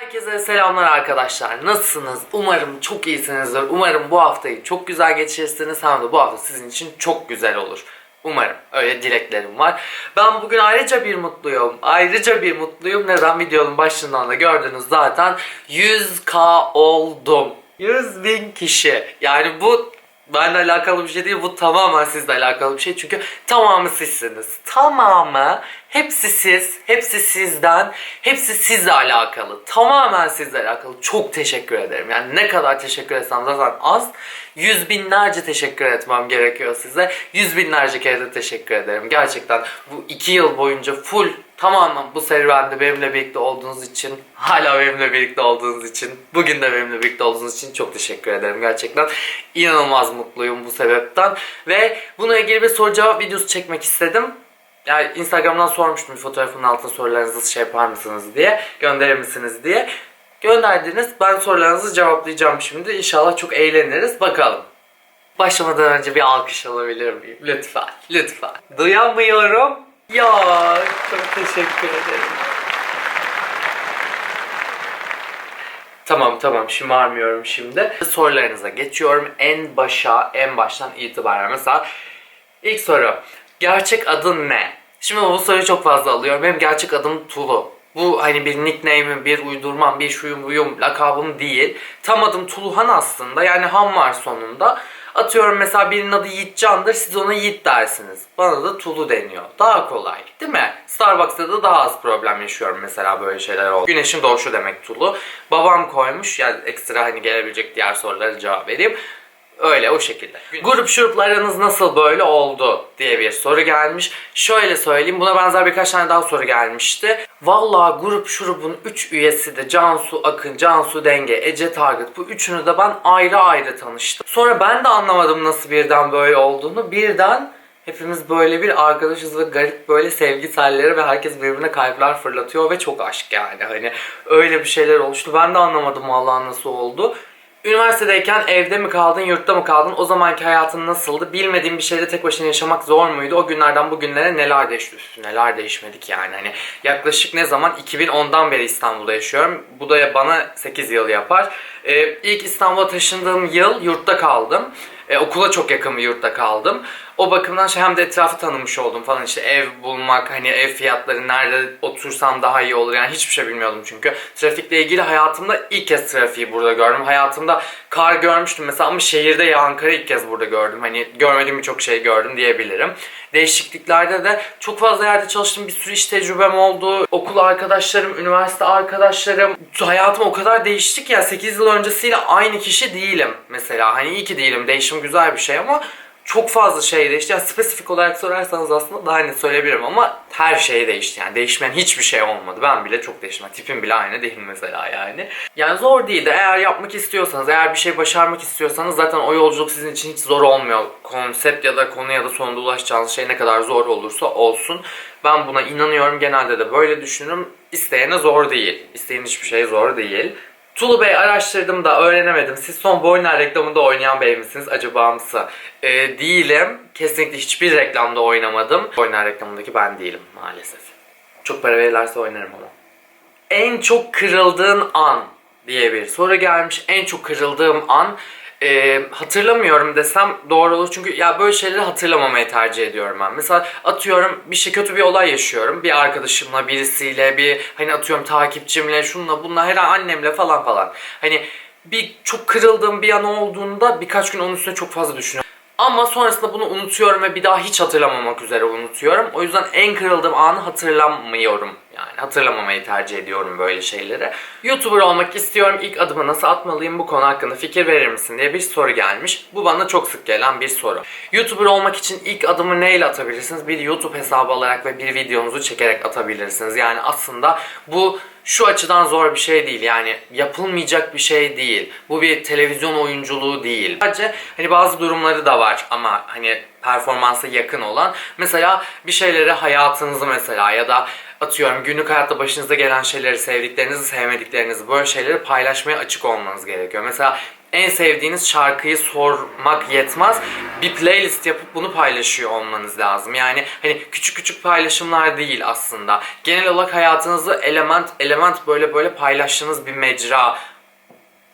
Herkese selamlar arkadaşlar. Nasılsınız? Umarım çok iyisinizdir. Umarım bu haftayı çok güzel geçirirsiniz. Hem de bu hafta sizin için çok güzel olur. Umarım. Öyle dileklerim var. Ben bugün ayrıca bir mutluyum. Ayrıca bir mutluyum. Neden? Videonun başından da gördünüz zaten. 100k oldum. 100 bin kişi. Yani bu benimle alakalı bir şey değil. Bu tamamen sizle alakalı bir şey. Çünkü tamamı sizsiniz. Tamamı hepsi siz. Hepsi sizden. Hepsi sizle alakalı. Tamamen sizle alakalı. Çok teşekkür ederim. Yani ne kadar teşekkür etsem zaten az. Yüz binlerce teşekkür etmem gerekiyor size. Yüz binlerce kere de teşekkür ederim. Gerçekten bu iki yıl boyunca full tamamen bu serüvende benimle birlikte olduğunuz için, hala benimle birlikte olduğunuz için, bugün de benimle birlikte olduğunuz için çok teşekkür ederim. Gerçekten inanılmaz mutluyum bu sebepten. Ve buna ilgili bir soru cevap videosu çekmek istedim. Yani Instagram'dan sormuştum fotoğrafın altına sorularınızı şey yapar mısınız diye, gönderir misiniz diye. Gönderdiniz. Ben sorularınızı cevaplayacağım şimdi. İnşallah çok eğleniriz. Bakalım. Başlamadan önce bir alkış alabilir miyim? Lütfen, lütfen. Duyamıyorum. Ya çok teşekkür ederim. Tamam tamam şımarmıyorum şimdi. Sorularınıza geçiyorum. En başa, en baştan itibaren. Mesela ilk soru. Gerçek adın ne? Şimdi bu soruyu çok fazla alıyorum. Benim gerçek adım Tulu. Bu hani bir nickname'im, bir uydurmam, bir şuyum buyum, lakabım değil. Tam adım Tuluhan aslında. Yani Han var sonunda. Atıyorum mesela birinin adı Yiğitcan'dır. Siz ona Yiğit dersiniz. Bana da Tulu deniyor. Daha kolay değil mi? Starbucks'ta da daha az problem yaşıyorum mesela böyle şeyler oldu. Güneşin doğuşu demek Tulu. Babam koymuş. Yani ekstra hani gelebilecek diğer sorulara cevap vereyim. Öyle o şekilde. Grup şuruplarınız nasıl böyle oldu diye bir soru gelmiş. Şöyle söyleyeyim buna benzer birkaç tane daha soru gelmişti. Vallahi grup şurubun 3 üyesi de Cansu Akın, Cansu Denge, Ece Target bu üçünü de ben ayrı ayrı tanıştım. Sonra ben de anlamadım nasıl birden böyle olduğunu. Birden hepimiz böyle bir arkadaşız ve garip böyle sevgi telleri ve herkes birbirine kalpler fırlatıyor ve çok aşk yani. Hani öyle bir şeyler oluştu. Ben de anlamadım vallahi nasıl oldu. Üniversitedeyken evde mi kaldın, yurtta mı kaldın? O zamanki hayatın nasıldı? Bilmediğin bir şeyde tek başına yaşamak zor muydu? O günlerden bugünlere neler değişti? Neler değişmedik yani. Hani yaklaşık ne zaman? 2010'dan beri İstanbul'da yaşıyorum. Bu da bana 8 yıl yapar. Ee, ilk İstanbul'a taşındığım yıl yurtta kaldım. Ee, okula çok yakın bir yurtta kaldım. O bakımdan şey hem de etrafı tanımış oldum falan işte ev bulmak hani ev fiyatları nerede otursam daha iyi olur yani hiçbir şey bilmiyordum çünkü. Trafikle ilgili hayatımda ilk kez trafiği burada gördüm. Hayatımda kar görmüştüm mesela ama şehirde yağan ilk kez burada gördüm. Hani görmediğim birçok şey gördüm diyebilirim. Değişikliklerde de çok fazla yerde çalıştım. Bir sürü iş tecrübem oldu. Okul arkadaşlarım, üniversite arkadaşlarım. Hayatım o kadar değişti ki ya 8 yıl öncesiyle aynı kişi değilim mesela. Hani iyi ki değilim. Değişim güzel bir şey ama çok fazla şey değişti. Yani spesifik olarak sorarsanız aslında daha net söyleyebilirim ama her şey değişti. Yani değişmeyen hiçbir şey olmadı. Ben bile çok değiştim. Tipim bile aynı değil mesela yani. Yani zor değildi. Eğer yapmak istiyorsanız, eğer bir şey başarmak istiyorsanız zaten o yolculuk sizin için hiç zor olmuyor. Konsept ya da konu ya da sonunda ulaşacağınız şey ne kadar zor olursa olsun. Ben buna inanıyorum. Genelde de böyle düşünürüm. İsteyene zor değil. İsteyen hiçbir şey zor değil. Tulu Bey araştırdım da öğrenemedim. Siz son Boyner reklamında oynayan bey misiniz acaba mısı? Ee, değilim. Kesinlikle hiçbir reklamda oynamadım. Boyner reklamındaki ben değilim maalesef. Çok para verirlerse oynarım ama. En çok kırıldığın an diye bir soru gelmiş. En çok kırıldığım an e, hatırlamıyorum desem doğru olur. Çünkü ya böyle şeyleri hatırlamamayı tercih ediyorum ben. Mesela atıyorum bir şey kötü bir olay yaşıyorum. Bir arkadaşımla, birisiyle, bir hani atıyorum takipçimle, şunla bununla, her an annemle falan falan. Hani bir çok kırıldığım bir an olduğunda birkaç gün onun üstüne çok fazla düşünüyorum. Ama sonrasında bunu unutuyorum ve bir daha hiç hatırlamamak üzere unutuyorum. O yüzden en kırıldığım anı hatırlamıyorum. Yani hatırlamamayı tercih ediyorum böyle şeyleri. YouTuber olmak istiyorum. İlk adımı nasıl atmalıyım bu konu hakkında fikir verir misin diye bir soru gelmiş. Bu bana çok sık gelen bir soru. YouTuber olmak için ilk adımı neyle atabilirsiniz? Bir YouTube hesabı alarak ve bir videonuzu çekerek atabilirsiniz. Yani aslında bu şu açıdan zor bir şey değil yani yapılmayacak bir şey değil. Bu bir televizyon oyunculuğu değil. Sadece hani bazı durumları da var ama hani performansa yakın olan. Mesela bir şeyleri hayatınızı mesela ya da atıyorum günlük hayatta başınıza gelen şeyleri, sevdiklerinizi, sevmediklerinizi böyle şeyleri paylaşmaya açık olmanız gerekiyor. Mesela en sevdiğiniz şarkıyı sormak yetmez. Bir playlist yapıp bunu paylaşıyor olmanız lazım. Yani hani küçük küçük paylaşımlar değil aslında. Genel olarak hayatınızı element element böyle böyle paylaştığınız bir mecra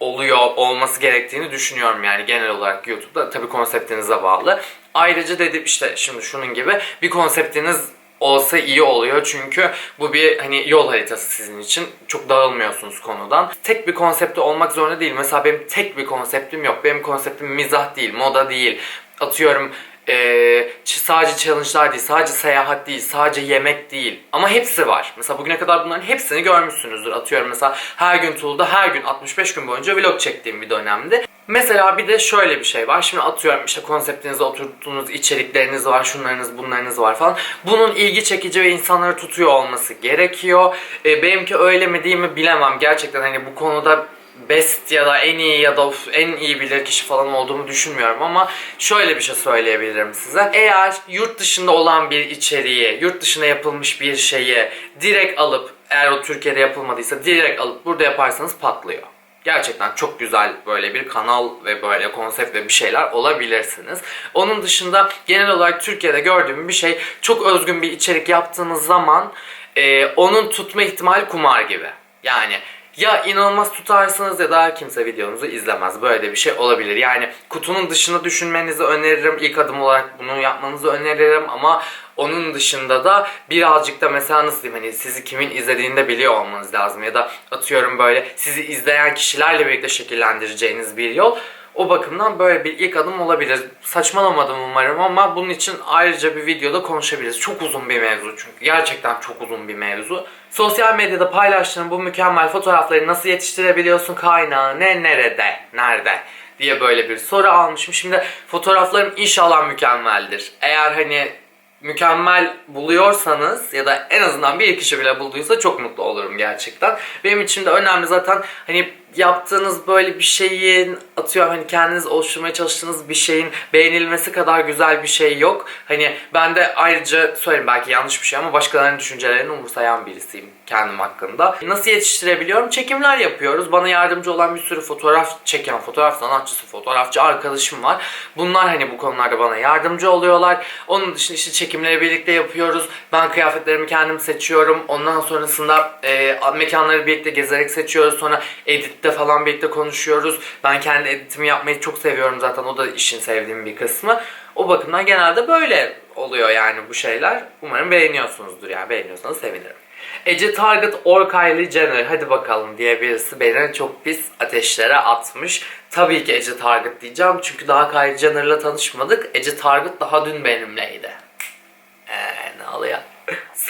oluyor olması gerektiğini düşünüyorum yani genel olarak YouTube'da tabii konseptinize bağlı. Ayrıca dedim işte şimdi şunun gibi bir konseptiniz olsa iyi oluyor çünkü bu bir hani yol haritası sizin için. Çok dağılmıyorsunuz konudan. Tek bir konsepti olmak zorunda değil. Mesela benim tek bir konseptim yok. Benim konseptim mizah değil, moda değil. Atıyorum eee, ç- sadece challenge'lar değil, sadece seyahat değil, sadece yemek değil. Ama hepsi var. Mesela bugüne kadar bunların hepsini görmüşsünüzdür. Atıyorum mesela her gün Tulu'da her gün 65 gün boyunca vlog çektiğim bir dönemde. Mesela bir de şöyle bir şey var. Şimdi atıyorum işte konseptinize oturttuğunuz içerikleriniz var, şunlarınız bunlarınız var falan. Bunun ilgi çekici ve insanları tutuyor olması gerekiyor. Ee, benimki öyle mi değil mi bilemem. Gerçekten hani bu konuda best ya da en iyi ya da en iyi bilir kişi falan olduğumu düşünmüyorum ama şöyle bir şey söyleyebilirim size. Eğer yurt dışında olan bir içeriği, yurt dışına yapılmış bir şeyi direkt alıp eğer o Türkiye'de yapılmadıysa direkt alıp burada yaparsanız patlıyor. Gerçekten çok güzel böyle bir kanal ve böyle konsept ve bir şeyler olabilirsiniz. Onun dışında genel olarak Türkiye'de gördüğüm bir şey çok özgün bir içerik yaptığınız zaman e, onun tutma ihtimali kumar gibi. Yani ya inanılmaz tutarsınız ya da kimse videonuzu izlemez. Böyle de bir şey olabilir. Yani kutunun dışında düşünmenizi öneririm. İlk adım olarak bunu yapmanızı öneririm ama onun dışında da birazcık da mesela nasıl diyeyim hani sizi kimin izlediğini de biliyor olmanız lazım ya da atıyorum böyle sizi izleyen kişilerle birlikte şekillendireceğiniz bir yol. O bakımdan böyle bir ilk adım olabilir. Saçmalamadım umarım ama bunun için ayrıca bir videoda konuşabiliriz. Çok uzun bir mevzu çünkü. Gerçekten çok uzun bir mevzu. Sosyal medyada paylaştığın bu mükemmel fotoğrafları nasıl yetiştirebiliyorsun? Kaynağı ne, nerede, nerede? diye böyle bir soru almışım. Şimdi fotoğraflarım inşallah mükemmeldir. Eğer hani mükemmel buluyorsanız ya da en azından bir kişi bile bulduysa çok mutlu olurum gerçekten. Benim için de önemli zaten hani yaptığınız böyle bir şeyin atıyorum hani kendiniz oluşturmaya çalıştığınız bir şeyin beğenilmesi kadar güzel bir şey yok. Hani ben de ayrıca söyleyeyim belki yanlış bir şey ama başkalarının düşüncelerini umursayan birisiyim kendim hakkında. Nasıl yetiştirebiliyorum? Çekimler yapıyoruz. Bana yardımcı olan bir sürü fotoğraf çeken, fotoğraf sanatçısı, fotoğrafçı arkadaşım var. Bunlar hani bu konularda bana yardımcı oluyorlar. Onun dışında işte çekimleri birlikte yapıyoruz. Ben kıyafetlerimi kendim seçiyorum. Ondan sonrasında e, mekanları birlikte gezerek seçiyoruz. Sonra editte falan birlikte konuşuyoruz. Ben kendi editimi yapmayı çok seviyorum zaten. O da işin sevdiğim bir kısmı. O bakımdan genelde böyle oluyor yani bu şeyler. Umarım beğeniyorsunuzdur yani. Beğeniyorsanız sevinirim. Ece Target or Kylie Jenner hadi bakalım diye birisi beni çok pis ateşlere atmış. Tabii ki Ece Target diyeceğim çünkü daha Kylie Jenner'la tanışmadık. Ece Target daha dün benimleydi. Eee ne oluyor?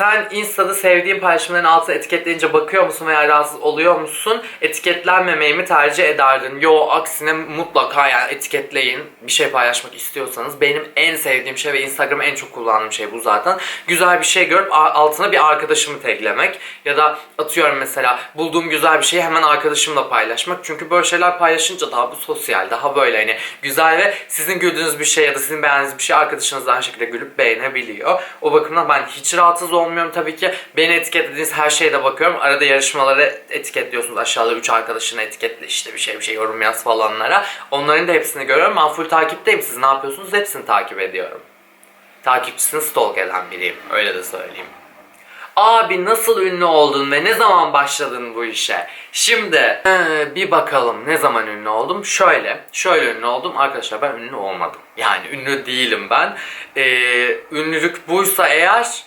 Sen Insta'da sevdiğin paylaşımların altına etiketleyince bakıyor musun veya rahatsız oluyor musun? Etiketlenmemeyi mi tercih ederdin? Yo aksine mutlaka yani etiketleyin. Bir şey paylaşmak istiyorsanız. Benim en sevdiğim şey ve Instagram'ı en çok kullandığım şey bu zaten. Güzel bir şey görüp altına bir arkadaşımı taglemek. Ya da atıyorum mesela bulduğum güzel bir şeyi hemen arkadaşımla paylaşmak. Çünkü böyle şeyler paylaşınca daha bu sosyal, daha böyle hani güzel ve sizin güldüğünüz bir şey ya da sizin beğendiğiniz bir şey arkadaşınız da aynı şekilde gülüp beğenebiliyor. O bakımdan ben hiç rahatsız olmuyorum tabii ki. Beni etiketlediğiniz her şeye de bakıyorum. Arada yarışmaları etiketliyorsunuz. Aşağıda 3 arkadaşını etiketle işte bir şey bir şey yorum yaz falanlara. Onların da hepsini görüyorum. Ben full takipteyim. Siz ne yapıyorsunuz? Hepsini takip ediyorum. Takipçisini stalk eden biriyim. Öyle de söyleyeyim. Abi nasıl ünlü oldun ve ne zaman başladın bu işe? Şimdi ee, bir bakalım ne zaman ünlü oldum? Şöyle, şöyle ünlü oldum. Arkadaşlar ben ünlü olmadım. Yani ünlü değilim ben. Ee, ünlülük buysa eğer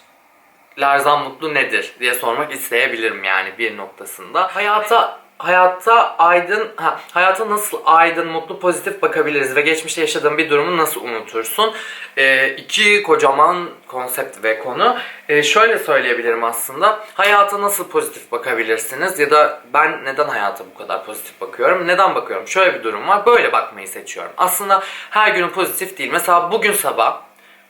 Lerzan Mutlu nedir diye sormak isteyebilirim yani bir noktasında. Hayata hayatta aydın ha, hayata nasıl aydın, mutlu, pozitif bakabiliriz ve geçmişte yaşadığın bir durumu nasıl unutursun? Ee, iki kocaman konsept ve konu. Ee, şöyle söyleyebilirim aslında. Hayata nasıl pozitif bakabilirsiniz ya da ben neden hayata bu kadar pozitif bakıyorum? Neden bakıyorum? Şöyle bir durum var. Böyle bakmayı seçiyorum. Aslında her günün pozitif değil. Mesela bugün sabah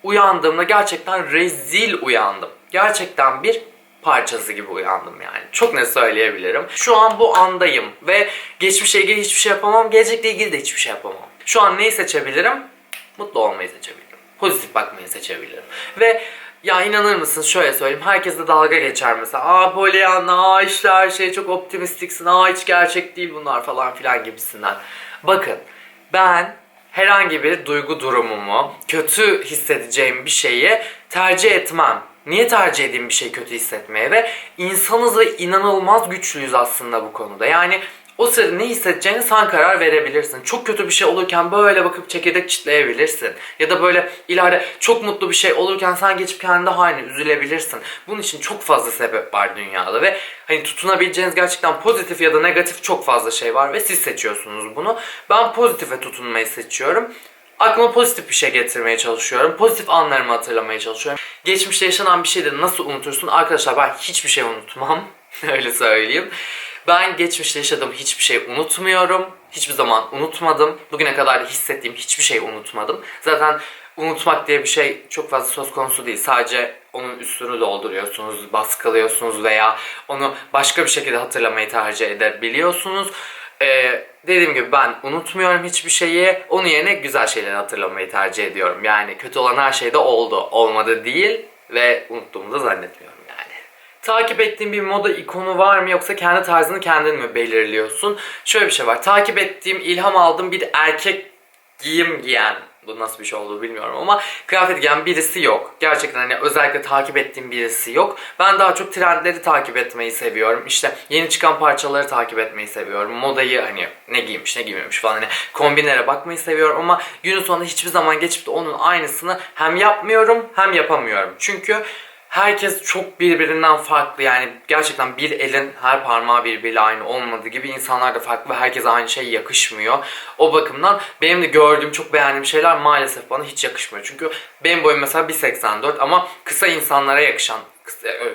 uyandığımda gerçekten rezil uyandım. Gerçekten bir parçası gibi uyandım yani. Çok ne söyleyebilirim. Şu an bu andayım ve geçmişle ilgili hiçbir şey yapamam. Gelecekle ilgili de hiçbir şey yapamam. Şu an neyi seçebilirim? Mutlu olmayı seçebilirim. Pozitif bakmayı seçebilirim. Ve Ya inanır mısın şöyle söyleyeyim. Herkes de dalga geçer mesela. Aa Pollyanna, aa işte her şey çok optimistiksin. Aa hiç gerçek değil bunlar falan filan gibisinden. Bakın ben herhangi bir duygu durumumu, kötü hissedeceğim bir şeyi tercih etmem. Niye tercih edeyim bir şey kötü hissetmeye ve insanız ve inanılmaz güçlüyüz aslında bu konuda. Yani o sırada ne hissedeceğini sen karar verebilirsin. Çok kötü bir şey olurken böyle bakıp çekirdek çitleyebilirsin. Ya da böyle ileride çok mutlu bir şey olurken sen geçip kendi haline üzülebilirsin. Bunun için çok fazla sebep var dünyada ve hani tutunabileceğiniz gerçekten pozitif ya da negatif çok fazla şey var ve siz seçiyorsunuz bunu. Ben pozitife tutunmayı seçiyorum. Aklıma pozitif bir şey getirmeye çalışıyorum. Pozitif anlarımı hatırlamaya çalışıyorum. Geçmişte yaşanan bir şeyleri nasıl unutursun? Arkadaşlar ben hiçbir şey unutmam. Öyle söyleyeyim. Ben geçmişte yaşadığım hiçbir şey unutmuyorum. Hiçbir zaman unutmadım. Bugüne kadar da hissettiğim hiçbir şey unutmadım. Zaten unutmak diye bir şey çok fazla söz konusu değil. Sadece onun üstünü dolduruyorsunuz, baskılıyorsunuz veya onu başka bir şekilde hatırlamayı tercih edebiliyorsunuz. Ee, dediğim gibi ben unutmuyorum hiçbir şeyi. Onun yerine güzel şeyleri hatırlamayı tercih ediyorum. Yani kötü olan her şey de oldu. Olmadı değil ve unuttuğumu da zannetmiyorum yani. Takip ettiğin bir moda ikonu var mı yoksa kendi tarzını kendin mi belirliyorsun? Şöyle bir şey var. Takip ettiğim, ilham aldığım bir erkek giyim giyen bu nasıl bir şey olduğu bilmiyorum ama kıyafet giyen birisi yok. Gerçekten hani özellikle takip ettiğim birisi yok. Ben daha çok trendleri takip etmeyi seviyorum. İşte yeni çıkan parçaları takip etmeyi seviyorum. Modayı hani ne giymiş ne giymemiş falan hani kombinlere bakmayı seviyorum ama günün sonunda hiçbir zaman geçip de onun aynısını hem yapmıyorum hem yapamıyorum. Çünkü herkes çok birbirinden farklı yani gerçekten bir elin her parmağı birbiriyle aynı olmadığı gibi insanlar da farklı ve herkese aynı şey yakışmıyor. O bakımdan benim de gördüğüm çok beğendiğim şeyler maalesef bana hiç yakışmıyor. Çünkü benim boyum mesela 1.84 ama kısa insanlara yakışan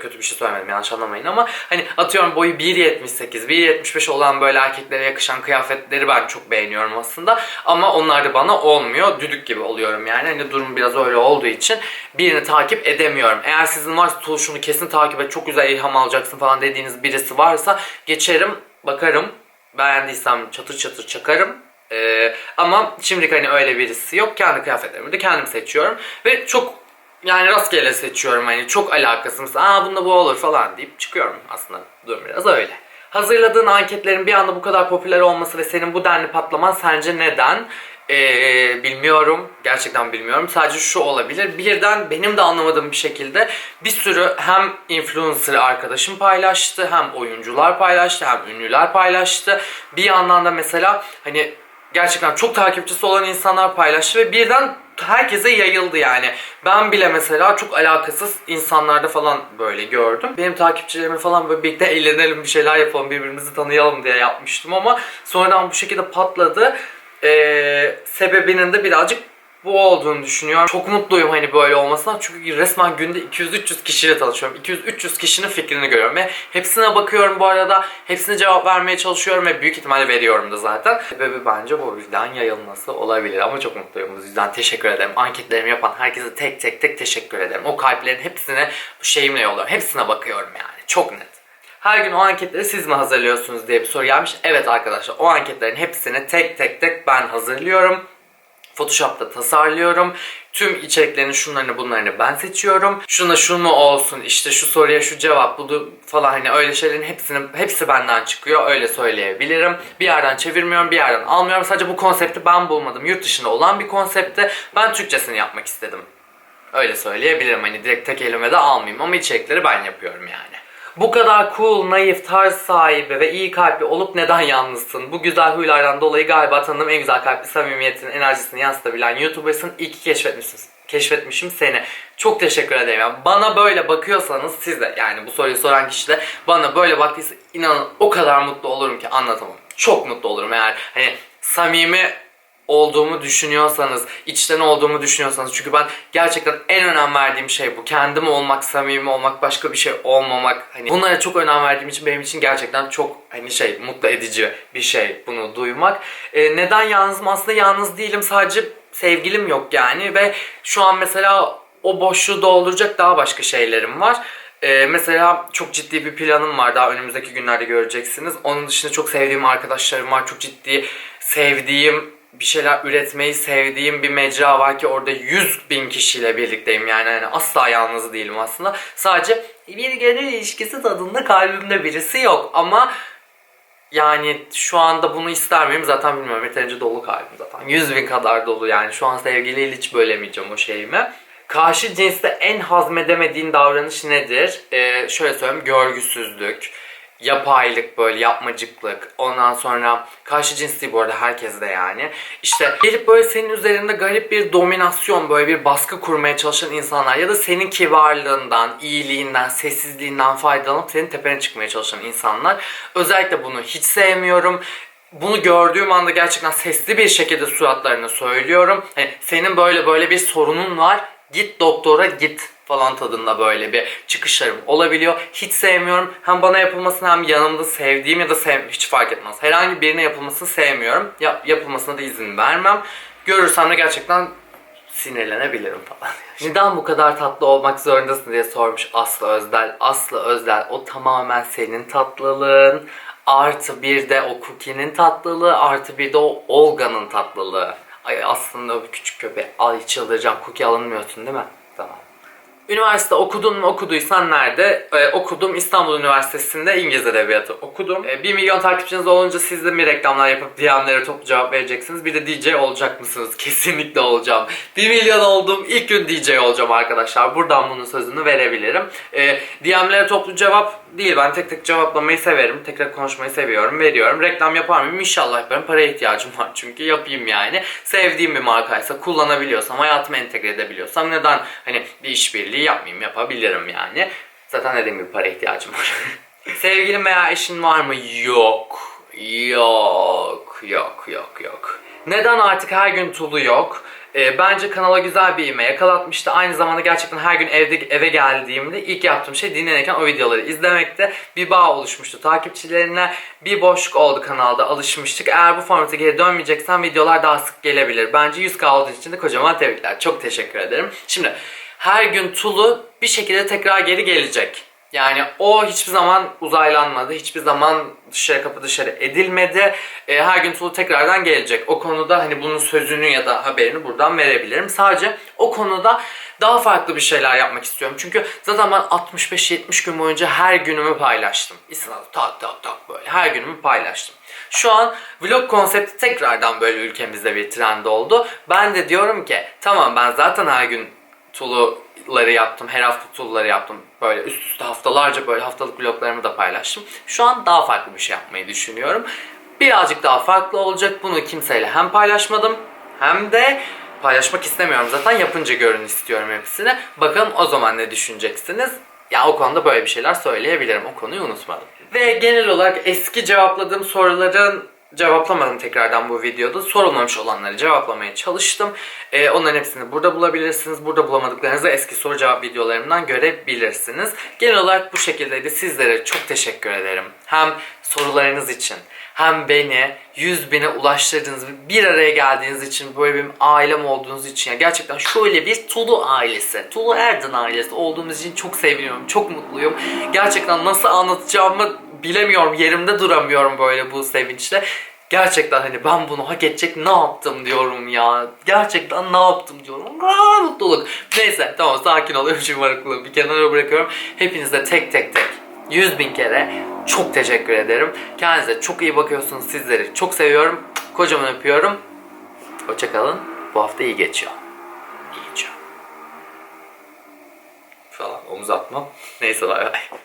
kötü bir şey söylemedim yanlış anlamayın ama hani atıyorum boyu 1.78 1.75 olan böyle erkeklere yakışan kıyafetleri ben çok beğeniyorum aslında. Ama onlar da bana olmuyor düdük gibi oluyorum yani. Hani durum biraz öyle olduğu için birini takip edemiyorum. Eğer sizin varsa "Tuğ, şunu kesin takip et çok güzel ilham alacaksın falan dediğiniz birisi varsa geçerim bakarım. Beğendiysem çatır çatır çakarım. Ee, ama şimdilik hani öyle birisi yok. Kendi kıyafetlerimi de kendim seçiyorum. Ve çok yani rastgele seçiyorum hani çok alakasız. Aa bunda bu olur falan deyip çıkıyorum aslında. Durum biraz öyle. Hazırladığın anketlerin bir anda bu kadar popüler olması ve senin bu denli patlaman sence neden? Ee, bilmiyorum. Gerçekten bilmiyorum. Sadece şu olabilir. Birden benim de anlamadığım bir şekilde bir sürü hem influencer arkadaşım paylaştı, hem oyuncular paylaştı, hem ünlüler paylaştı. Bir yandan da mesela hani gerçekten çok takipçisi olan insanlar paylaştı ve birden herkese yayıldı yani. Ben bile mesela çok alakasız insanlarda falan böyle gördüm. Benim takipçilerime falan böyle birlikte eğlenelim bir şeyler yapalım birbirimizi tanıyalım diye yapmıştım ama sonradan bu şekilde patladı. Ee, sebebinin de birazcık bu olduğunu düşünüyorum. Çok mutluyum hani böyle olmasına çünkü resmen günde 200-300 kişiyle tanışıyorum. 200-300 kişinin fikrini görüyorum ve hepsine bakıyorum bu arada. Hepsine cevap vermeye çalışıyorum ve büyük ihtimalle veriyorum da zaten. Sebebi bence bu yüzden yayılması olabilir ama çok mutluyum bu yüzden teşekkür ederim. Anketlerimi yapan herkese tek tek tek teşekkür ederim. O kalplerin hepsine bu şeyimle yolluyorum. Hepsine bakıyorum yani. Çok net. Her gün o anketleri siz mi hazırlıyorsunuz diye bir soru gelmiş. Evet arkadaşlar o anketlerin hepsini tek tek tek ben hazırlıyorum. Photoshop'ta tasarlıyorum. Tüm içeriklerini şunlarını bunlarını ben seçiyorum. Şuna şu mu olsun işte şu soruya şu cevap bu falan hani öyle şeylerin hepsini hepsi benden çıkıyor öyle söyleyebilirim. Bir yerden çevirmiyorum bir yerden almıyorum. Sadece bu konsepti ben bulmadım. Yurt dışında olan bir konsepti ben Türkçesini yapmak istedim. Öyle söyleyebilirim hani direkt tek elime de almayayım ama içerikleri ben yapıyorum yani. Bu kadar cool, naif, tarz sahibi ve iyi kalpli olup neden yalnızsın? Bu güzel huylardan dolayı galiba tanıdığım en güzel kalpli samimiyetin, enerjisini yansıtabilen YouTuber'sın. İyi ki keşfetmişsiniz. Keşfetmişim seni. Çok teşekkür ederim. Yani bana böyle bakıyorsanız siz de yani bu soruyu soran kişi de bana böyle baktıysa inanın o kadar mutlu olurum ki anlatamam. Çok mutlu olurum eğer hani samimi olduğumu düşünüyorsanız, içten olduğumu düşünüyorsanız çünkü ben gerçekten en önem verdiğim şey bu. Kendim olmak, samimi olmak, başka bir şey olmamak. Hani bunlara çok önem verdiğim için benim için gerçekten çok hani şey mutlu edici bir şey bunu duymak. Ee, neden yalnızım? Aslında yalnız değilim. Sadece sevgilim yok yani ve şu an mesela o boşluğu dolduracak daha başka şeylerim var. Ee, mesela çok ciddi bir planım var daha önümüzdeki günlerde göreceksiniz. Onun dışında çok sevdiğim arkadaşlarım var. Çok ciddi sevdiğim bir şeyler üretmeyi sevdiğim bir mecra var ki orada 100 bin kişiyle birlikteyim yani hani asla yalnız değilim aslında. Sadece bir gönül ilişkisi tadında kalbimde birisi yok ama yani şu anda bunu ister miyim zaten bilmiyorum. Yeterince dolu kalbim zaten. 100 bin kadar dolu yani. Şu an sevgiliyle hiç bölemeyeceğim o şeyimi. Karşı cinste en hazmedemediğin davranış nedir? Ee, şöyle söyleyeyim. Görgüsüzlük, yapaylık böyle yapmacıklık. Ondan sonra karşı cins bu arada herkes de yani. İşte gelip böyle senin üzerinde garip bir dominasyon böyle bir baskı kurmaya çalışan insanlar ya da senin kibarlığından, iyiliğinden, sessizliğinden faydalanıp senin tepene çıkmaya çalışan insanlar. Özellikle bunu hiç sevmiyorum. Bunu gördüğüm anda gerçekten sesli bir şekilde suratlarına söylüyorum. Hani senin böyle böyle bir sorunun var. Git doktora git falan tadında böyle bir çıkışlarım olabiliyor. Hiç sevmiyorum. Hem bana yapılmasını hem yanımda sevdiğim ya da sev hiç fark etmez. Herhangi birine yapılmasını sevmiyorum. Yap yapılmasına da izin vermem. Görürsem de gerçekten sinirlenebilirim falan. Neden bu kadar tatlı olmak zorundasın diye sormuş Aslı Özdel. Aslı Özdel o tamamen senin tatlılığın. Artı bir de o Cookie'nin tatlılığı. Artı bir de o Olga'nın tatlılığı. Ay aslında o küçük köpeği. Ay çıldıracağım. Cookie alınmıyorsun değil mi? Üniversite okudun mu okuduysan nerede? Ee, okudum İstanbul Üniversitesi'nde İngiliz Edebiyatı okudum. Ee, 1 milyon takipçiniz olunca siz de mi reklamlar yapıp DM'lere toplu cevap vereceksiniz? Bir de DJ olacak mısınız? Kesinlikle olacağım. 1 milyon oldum ilk gün DJ olacağım arkadaşlar. Buradan bunun sözünü verebilirim. Ee, DM'lere toplu cevap değil. Ben tek tek cevaplamayı severim. Tekrar konuşmayı seviyorum. Veriyorum. Reklam yapar mıyım? İnşallah yaparım. Paraya ihtiyacım var çünkü yapayım yani. Sevdiğim bir markaysa kullanabiliyorsam, hayatıma entegre edebiliyorsam neden hani bir işbirliği yapmayayım? Yapabilirim yani. Zaten dediğim gibi para ihtiyacım var. Sevgilin veya eşin var mı? Yok. Yok. Yok. Yok. Yok. Neden artık her gün Tulu yok? Ee, bence kanala güzel bir ivme yakalatmıştı. Aynı zamanda gerçekten her gün evde eve geldiğimde ilk yaptığım şey dinlenirken o videoları izlemekte. Bir bağ oluşmuştu takipçilerine. Bir boşluk oldu kanalda alışmıştık. Eğer bu formata geri dönmeyeceksen videolar daha sık gelebilir. Bence 100k olduğu için de kocaman tebrikler. Çok teşekkür ederim. Şimdi her gün Tulu bir şekilde tekrar geri gelecek. Yani o hiçbir zaman uzaylanmadı. Hiçbir zaman dışarı kapı dışarı edilmedi. E, her gün Tulu tekrardan gelecek. O konuda hani bunun sözünü ya da haberini buradan verebilirim. Sadece o konuda daha farklı bir şeyler yapmak istiyorum. Çünkü zaten ben 65-70 gün boyunca her günümü paylaştım. İslam tak tak tak böyle her günümü paylaştım. Şu an vlog konsepti tekrardan böyle ülkemizde bir trend oldu. Ben de diyorum ki tamam ben zaten her gün Tulu'ları yaptım. Her hafta Tulu'ları yaptım. Böyle üst üste haftalarca böyle haftalık vloglarımı da paylaştım. Şu an daha farklı bir şey yapmayı düşünüyorum. Birazcık daha farklı olacak. Bunu kimseyle hem paylaşmadım hem de paylaşmak istemiyorum zaten. Yapınca görün istiyorum hepsini. Bakalım o zaman ne düşüneceksiniz? Ya o konuda böyle bir şeyler söyleyebilirim. O konuyu unutmadım. Ve genel olarak eski cevapladığım soruların cevaplamadım tekrardan bu videoda. Sorulmamış olanları cevaplamaya çalıştım. Ee, onların hepsini burada bulabilirsiniz. Burada bulamadıklarınızı eski soru cevap videolarımdan görebilirsiniz. Genel olarak bu şekildeydi. Sizlere çok teşekkür ederim. Hem sorularınız için hem beni 100 bine ulaştırdığınız bir araya geldiğiniz için böyle bir ailem olduğunuz için ya gerçekten şöyle bir Tulu ailesi, Tulu Erdin ailesi olduğumuz için çok seviniyorum, çok mutluyum. Gerçekten nasıl anlatacağımı bilemiyorum, yerimde duramıyorum böyle bu sevinçle. Gerçekten hani ben bunu hak edecek ne yaptım diyorum ya. Gerçekten ne yaptım diyorum. Aa, mutluluk. Neyse tamam sakin oluyorum şımarıklığı bir kenara bırakıyorum. Hepinize tek tek tek 100 bin kere çok teşekkür ederim. Kendinize çok iyi bakıyorsunuz. Sizleri çok seviyorum. Kocaman öpüyorum. Hoşçakalın. Bu hafta iyi geçiyor. İyi geçiyor. Falan omuz atmam. Neyse bay bay.